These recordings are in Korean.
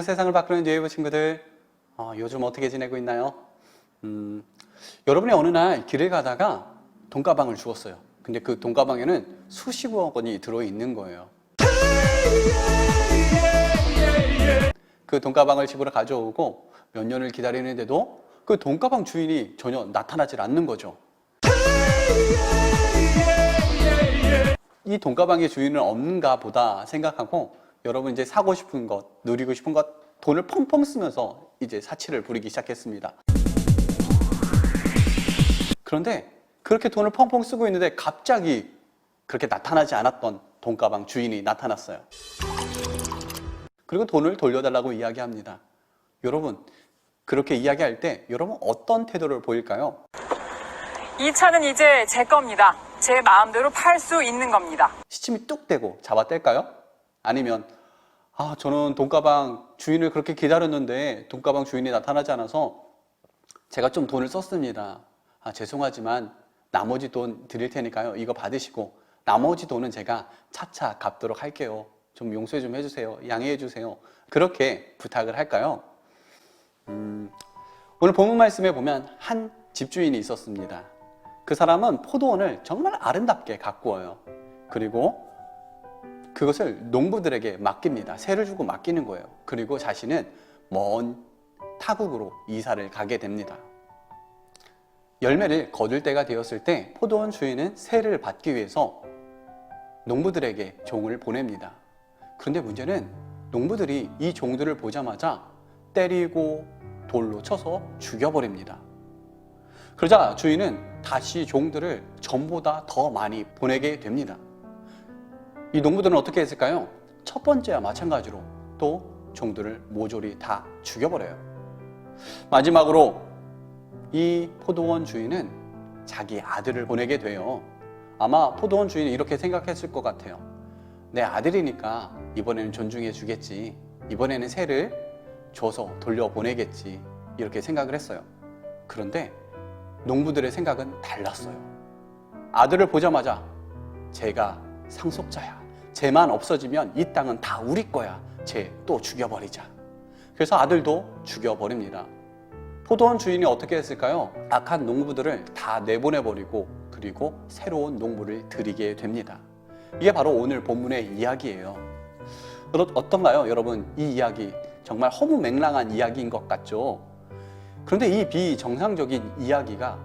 복음으로 세상을 바꾸는 예이브 친구들, 어, 요즘 어떻게 지내고 있나요? 음, 여러분이 어느 날 길을 가다가 돈가방을 주었어요. 근데 그 돈가방에는 수십억 원이 들어있는 거예요. 그 돈가방을 집으로 가져오고 몇 년을 기다리는데도 그 돈가방 주인이 전혀 나타나질 않는 거죠. 이 돈가방의 주인은 없는가 보다 생각하고 여러분 이제 사고 싶은 것, 누리고 싶은 것 돈을 펑펑 쓰면서 이제 사치를 부리기 시작했습니다. 그런데 그렇게 돈을 펑펑 쓰고 있는데 갑자기 그렇게 나타나지 않았던 돈가방 주인이 나타났어요. 그리고 돈을 돌려달라고 이야기합니다. 여러분, 그렇게 이야기할 때 여러분 어떤 태도를 보일까요? 이 차는 이제 제 겁니다. 제 마음대로 팔 수 있는 겁니다. 시침이 뚝 떼고 잡아 뗄까요? 아니면 아 저는 돈가방 주인을 그렇게 기다렸는데 돈가방 주인이 나타나지 않아서 제가 좀 돈을 썼습니다. 아 죄송하지만 나머지 돈 드릴 테니까요. 이거 받으시고 나머지 돈은 제가 차차 갚도록 할게요. 좀 용서해 좀 해주세요. 양해해 주세요. 그렇게 부탁을 할까요? 음, 오늘 본문 말씀에 보면 한 집주인이 있었습니다. 그 사람은 포도원을 정말 아름답게 가꾸어요. 그리고 그것을 농부들에게 맡깁니다. 세를 주고 맡기는 거예요. 그리고 자신은 먼 타국으로 이사를 가게 됩니다. 열매를 거둘 때가 되었을 때 포도원 주인은 세를 받기 위해서 농부들에게 종을 보냅니다. 그런데 문제는 농부들이 이 종들을 보자마자 때리고 돌로 쳐서 죽여버립니다. 그러자 주인은 다시 종들을 전보다 더 많이 보내게 됩니다. 이 농부들은 어떻게 했을까요? 첫 번째와 마찬가지로 또 종들을 모조리 다 죽여버려요. 마지막으로 이 포도원 주인은 자기 아들을 보내게 돼요. 아마 포도원 주인이 이렇게 생각했을 것 같아요. 내 아들이니까 이번에는 존중해 주겠지. 이번에는 새를 줘서 돌려보내겠지. 이렇게 생각을 했어요. 그런데 농부들의 생각은 달랐어요. 아들을 보자마자 제가 상속자야. 쟤만 없어지면 이 땅은 다 우리 거야. 쟤 또 죽여버리자. 그래서 아들도 죽여버립니다. 포도원 주인이 어떻게 했을까요? 악한 농부들을 다 내보내버리고 그리고 새로운 농부를 들이게 됩니다. 이게 바로 오늘 본문의 이야기예요. 어떤가요, 여러분? 이 이야기 정말 허무맹랑한 이야기인 것 같죠? 그런데 이 비정상적인 이야기가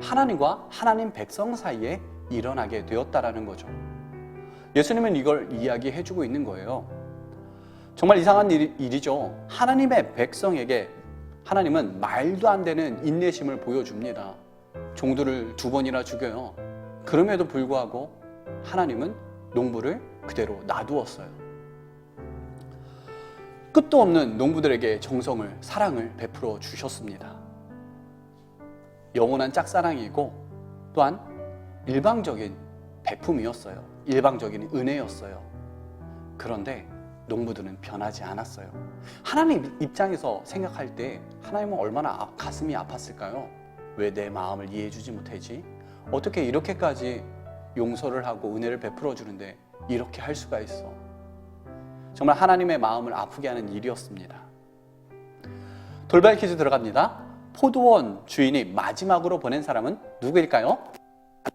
하나님과 하나님 백성 사이에 일어나게 되었다라는 거죠. 예수님은 이걸 이야기해 주고 있는 거예요. 정말 이상한 일, 일이죠. 하나님의 백성에게 하나님은 말도 안 되는 인내심을 보여줍니다. 종들을 두 번이나 죽여요. 그럼에도 불구하고 하나님은 농부를 그대로 놔두었어요. 끝도 없는 농부들에게 정성을, 사랑을 베풀어 주셨습니다. 영원한 짝사랑이고 또한 일방적인 베품이었어요. 일방적인 은혜였어요. 그런데 농부들은 변하지 않았어요. 하나님 입장에서 생각할 때 하나님은 얼마나 아- 가슴이 아팠을까요? 왜 내 마음을 이해해주지 못하지? 어떻게 이렇게까지 용서를 하고 은혜를 베풀어 주는데 이렇게 할 수가 있어? 정말 하나님의 마음을 아프게 하는 일이었습니다. 돌발 퀴즈 들어갑니다. 포도원 주인이 마지막으로 보낸 사람은 누구일까요?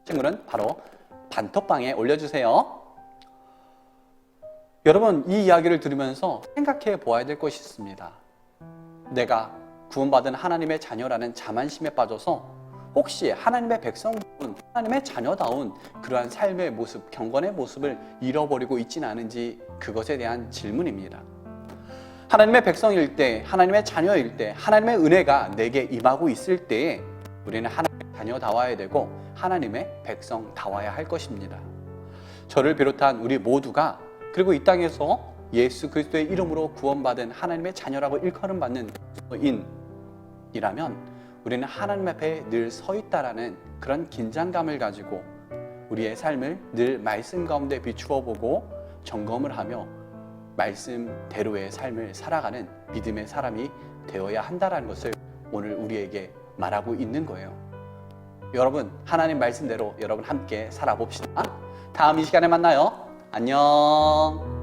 친구는 바로 단톡방에 올려주세요. 여러분, 이 이야기를 들으면서 생각해 보아야 될 것이 있습니다. 내가 구원받은 하나님의 자녀라는 자만심에 빠져서 혹시 하나님의 백성분, 하나님의 자녀다운 그러한 삶의 모습, 경건의 모습을 잃어버리고 있지는 않은지 그것에 대한 질문입니다. 하나님의 백성일 때, 하나님의 자녀일 때, 하나님의 은혜가 내게 임하고 있을 때에 우리는 하나님의 자녀다워야 되고 하나님의 백성다워야 할 것입니다. 저를 비롯한 우리 모두가 그리고 이 땅에서 예수 그리스도의 이름으로 구원받은 하나님의 자녀라고 일컬음 받는 인이라면 우리는 하나님 앞에 늘 서 있다라는 그런 긴장감을 가지고 우리의 삶을 늘 말씀 가운데 비추어 보고 점검을 하며 말씀대로의 삶을 살아가는 믿음의 사람이 되어야 한다라는 것을 오늘 우리에게 말하고 있는 거예요. 여러분, 하나님 말씀대로 여러분 함께 살아봅시다. 다음 이 시간에 만나요. 안녕.